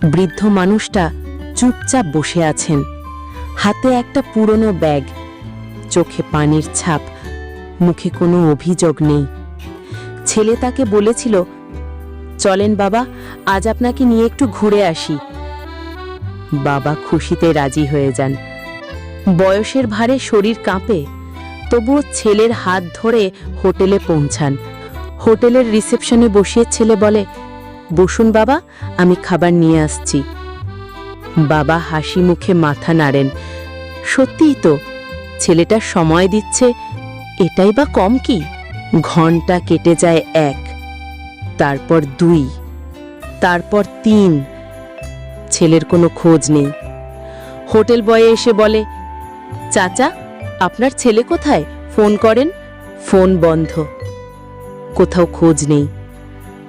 বৃদ্ধ মানুষটা চুপচাপ বসে আছেন। হাতে একটা পুরনো ব্যাগ, চোখে পানির ছাপ, মুখে কোনো অভিযোগ নেই। ছেলে তাকে বলেছিল, চলেন বাবা, আজ আপনাকে নিয়ে একটু ঘুরে আসি। বাবা খুশিতে রাজি হয়ে যান। বয়সের ভারে শরীর কাঁপে, তবুও ছেলের হাত ধরে হোটেলে পৌঁছান। হোটেলের রিসেপশনে বসিয়ে ছেলে বলে বসুন বাবা, আমি খাবার নিয়ে আসছি। বাবা হাসি মুখে মাথা নাড়েন। সত্যিই তো, ছেলেটা সময় দিচ্ছে, এটাই বা কম কি? ঘণ্টা কেটে যায় এক, তারপর দুই, তারপর তিন। ছেলের কোনো খোঁজ নেই। হোটেল বয়ে এসে বলে, চাচা, আপনার ছেলে কোথায়? ফোন করেন, ফোন বন্ধ। কোথাও খোঁজ নেই।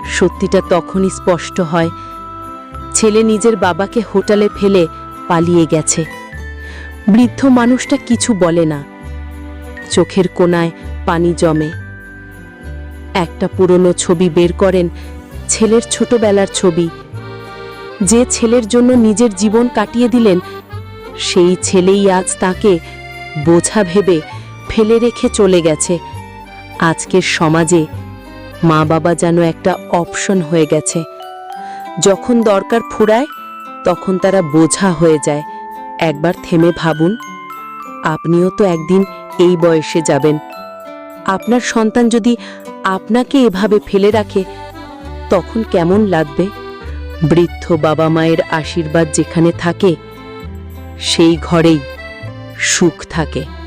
সত্যিটা তখনই স্পষ্ট হয়। ছেলে নিজের বাবাকে হোটেলে ফেলে পালিয়ে গেছে। বৃদ্ধ মানুষটা কিছু বলে না। চোখের কোনায় পানি জমে। একটা পুরনো ছবি বের করেন ছেলের ছোটবেলার ছবি। যে ছেলের জন্য নিজের জীবন কাটিয়ে দিলেন, সেই ছেলেই আজ তাকে বোঝা ভেবে ফেলে রেখে চলে গেছে। আজকের সমাজে মা বাবা যেন একটা অপশন হয়ে গেছে। যখন দরকার ফুরায়, তখন তারা বোঝা হয়ে যায়। একবার থেমে ভাবুন, আপনিও তো একদিন এই বয়সে যাবেন। আপনার সন্তান যদি আপনাকে এভাবে ফেলে রাখে, তখন কেমন লাগবে? বৃদ্ধ বাবা মায়ের আশীর্বাদ যেখানে থাকে, সেই ঘরেই সুখ থাকে।